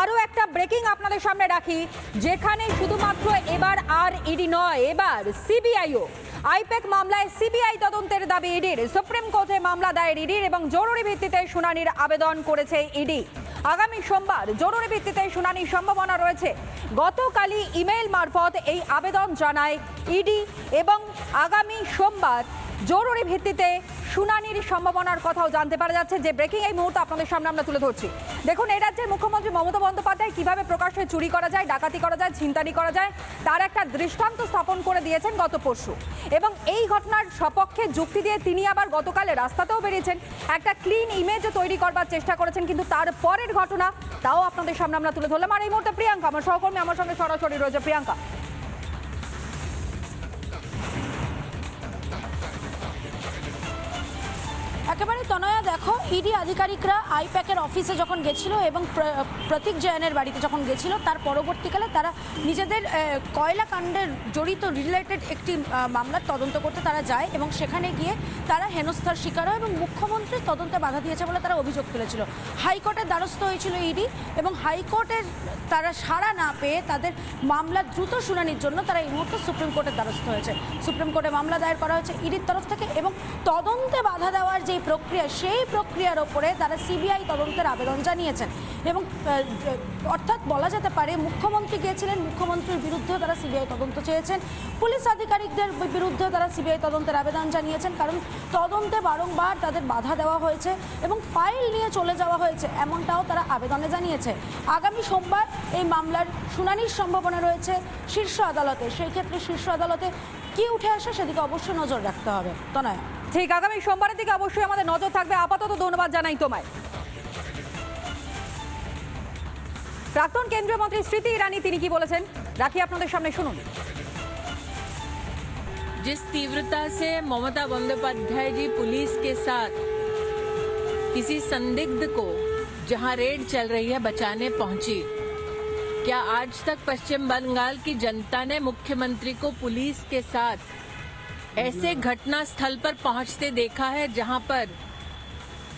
আরও একটা ব্রেকিং আপনাদের সামনে রাখি, যেখানে শুধুমাত্র এবার আর ইডি নয়, এবার সিবিআইও। আইপ্যাক মামলায় সিবিআই তদন্তের দাবি ইডির। সুপ্রিম কোর্টে মামলা দায়ের ইডির এবং জরুরি ভিত্তিতে শুনানির আবেদন করেছে ইডি। আগামী সোমবার জরুরি ভিত্তিতে শুনানির সম্ভাবনা রয়েছে। গতকালই ইমেল মারফত এই আবেদন জানায় ইডি এবং আগামী সোমবার জরুরি ভিত্তিতে শুনানির সম্ভাবনার কথাও জানতে পারা যাচ্ছে। যে ব্রেকিং এই মুহূর্তে আপনাদের সামনে আমরা তুলে ধরছি। দেখুন, এই রাজ্যের মুখ্যমন্ত্রী মমতা বন্দ্যোপাধ্যায় কীভাবে প্রকাশ্যে চুরি করা যায়, ডাকাতি করা যায় ছিনতানি করা যায়, তার একটা দৃষ্টান্ত স্থাপন করে দিয়েছেন গত পরশু। এবং এই ঘটনার সপক্ষে যুক্তি দিয়ে তিনি আবার গতকালে রাস্তাতেও বেরিয়েছেন। একটা ক্লিন ইমেজও তৈরি করবার চেষ্টা করেছেন, কিন্তু তার পরের ঘটনা, তাও আপনাদের সামনে আমরা তুলে ধরলাম। আর এই মুহূর্তে প্রিয়াঙ্কা, আমার সহকর্মী, আমার সঙ্গে সরাসরি রয়েছে প্রিয়াঙ্কা। তনয়া, দেখো ইডি আধিকারিকরা আইপ্যাকের অফিসে যখন গেছিল এবং প্র- প্রতীক জয়নের বাড়িতে যখন গেছিল, তার পরবর্তীকালে তারা নিজেদের কয়লা কাণ্ডের জড়িত রিলেটেড একটি মামলার তদন্ত করতে তারা যায় এবং সেখানে গিয়ে তারা হেনস্থার শিকার হয় এবং মুখ্যমন্ত্রীর তদন্তে বাধা দিয়েছে বলে তারা অভিযোগ তুলেছিল। হাইকোর্টের দ্বারস্থ হয়েছিল ইডি এবং হাইকোর্টের তারা সাড়া না পেয়ে তাদের মামলা দ্রুত শুনানির জন্য তারা এই মুহূর্তে সুপ্রিম কোর্টের দ্বারস্থ হয়েছে। সুপ্রিম কোর্টে মামলা দায়ের করা হয়েছে ইডির তরফ থেকে এবং তদন্তে বাধা দেওয়ার যে প্রক্রিয়া সেই প্রক্রিয়ার ওপরে তারা সিবিআই তদন্তের আবেদন জানিয়েছেন। এবং অর্থাৎ বলা যেতে পারে, মুখ্যমন্ত্রী গিয়েছিলেন, মুখ্যমন্ত্রীর বিরুদ্ধেও তারা সিবিআই তদন্ত চেয়েছেন। পুলিশ আধিকারিকদের বিরুদ্ধেও তারা সিবিআই তদন্তের আবেদন জানিয়েছেন, কারণ তদন্তে বারংবার তাদের বাধা দেওয়া হয়েছে এবং ফাইল নিয়ে চলে যাওয়া হয়েছে, এমনটাও তারা আবেদনে জানিয়েছে। আগামী সোমবার এই মামলার শুনানির সম্ভাবনা রয়েছে শীর্ষ আদালতে। সেই ক্ষেত্রে শীর্ষ আদালতে কি উঠে আসে সেদিকে অবশ্যই নজর রাখতে হবে তনয়া ঠিক আগামী সোমবারের দিকে অবশ্যই আমাদের নজর থাকবে আপাতত ধন্যবাদ জানাই তোমায় প্রাক্তন কেন্দ্রীয় মন্ত্রী স্মৃতি ইরানি তিনি কি বলেছেন রাখি আপনাদের সামনে শুনুন जिस तीव्रता से ममता बंदोपाध्याय जी पुलिस के साथ किसी संदिग्ध को जहां रेड चल रही है बचाने पहुंची क्या आज तक पश्चिम बंगाल की जनता ने मुख्यमंत्री को पुलिस के साथ ऐसे घटना स्थल पर पहुँचते देखा है जहाँ पर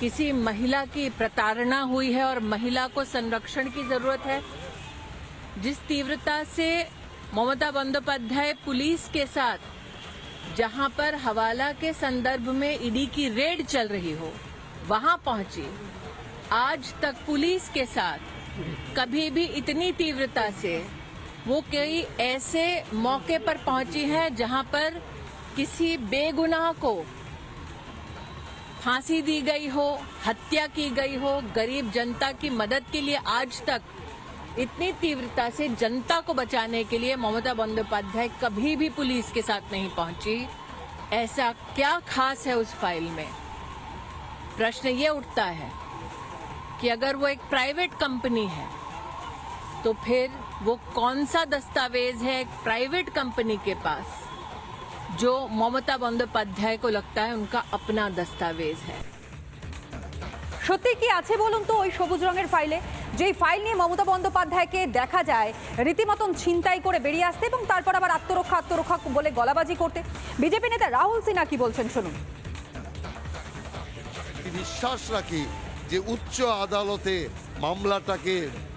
किसी महिला की प्रताड़ना हुई है और महिला को संरक्षण की ज़रूरत है? जिस तीव्रता से ममता बंदोपाध्याय पुलिस के साथ, जहाँ पर हवाला के संदर्भ में ईडी की रेड चल रही हो, वहाँ पहुँची। आज तक पुलिस के साथ कभी भी इतनी तीव्रता से वो कई ऐसे मौके पर पहुँची है जहाँ पर किसी बेगुनाह को फांसी दी गई हो, हत्या की गई हो, गरीब जनता की मदद के लिए आज तक इतनी तीव्रता से जनता को बचाने के लिए ममता बंदोपाध्याय कभी भी पुलिस के साथ नहीं पहुँची। ऐसा क्या खास है उस फ़ाइल में? प्रश्न ये उठता है। कि अगर वो एक प्राइवेट कंपनी है तो फिर वो कौन सा दस्तावेज है एक प्राइवेट कंपनी के पास जो ममता बंदोपाध्याय को लगता है उनका अपना दस्तावेज है সত্যি কি আছে বলুন তো ওই সবুজ রঙের ফাইলে যেই ফাইল নিয়ে মমতা বন্দ্যোপাধ্যায়কে দেখা যায় রীতিমতন ছিনতাই করে বেরিয়ে আসতে এবং তারপর আবার আত্মরক্ষা আত্মরক্ষা বলে গলাবাজি করতে বিজেপি নেতা রাহুল সিনহা কি বলছেন শুনুন বিশ্বাস রাখি যে উচ্চ আদালতে মামলাটাকে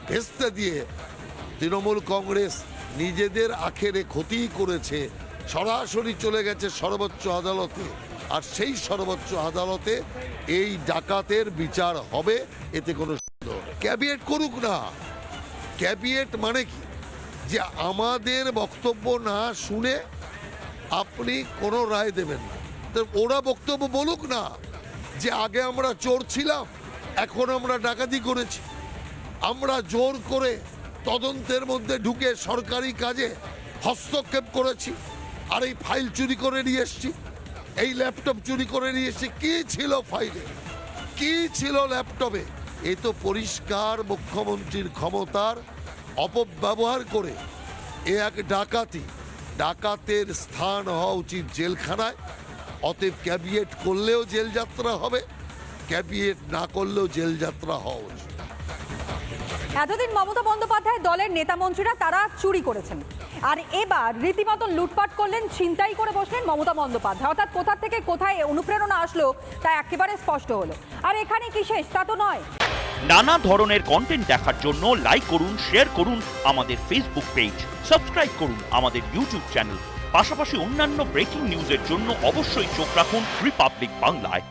ভেস্তে দিয়ে তৃণমূল কংগ্রেস নিজেদের আখেরে ক্ষতি করেছে, সরাসরি চলে গেছে সর্বোচ্চ আদালতে। আর সেই সর্বোচ্চ আদালতে এই ডাকাতের বিচার হবে, এতে কোনো। ক্যাবিনেট করুক না। ক্যাবিয়েট মানে কি? যে আমাদের বক্তব্য না শুনে আপনি কোনো রায় দেবেন না। ওরা বক্তব্য বলুক না যে আগে আমরা চোর ছিলাম এখন আমরা ডাকাতি করেছি। আমরা জোর করে তদন্তের মধ্যে ঢুকে সরকারি কাজে হস্তক্ষেপ করেছি। আর এই ফাইল চুরি করে নিয়ে এসছি। এই ল্যাপটপ চুরি করে নিয়ে এসছি। কি ছিল ফাইলে? কি ছিল ল্যাপটপে? এ তো পরিষ্কার মুখ্যমন্ত্রীর ক্ষমতার অপব্যবহার করে এ এক ডাকাতি। ডাকাতের স্থান হওয়া উচিত জেলখানায়। অতএব ক্যাবিয়েট করলেও জেল যাত্রা হবে। ক্যাবিয়েট না করলেও জেল যাত্রা হওয়া উচিত। এতদিন মমতা বন্দ্যোপাধ্যায় দলের নেতা মন্ত্রীরা তারা চুরি করেছেন। আর এবার রীতিমতন লুটপাট করলেন ছিনতাই করে বসলেন মমতা বন্দ্যোপাধ্যায়। অর্থাৎ কোথা থেকে কোথায় অনুপ্রেরণা আসলো তা একেবারে স্পষ্ট হলো। আর এখানে কি শেষ? তা তো নয়। নানা ধরনের কন্টেন্ট দেখার জন্য লাইক করুন শেয়ার করুন আমাদের ফেসবুক পেজ সাবস্ক্রাইব করুন আমাদের ইউটিউব চ্যানেল পাশাপাশি অন্যান্য ব্রেকিং নিউজের জন্য অবশ্যই চোখ রাখুন রিপাবলিক বাংলায়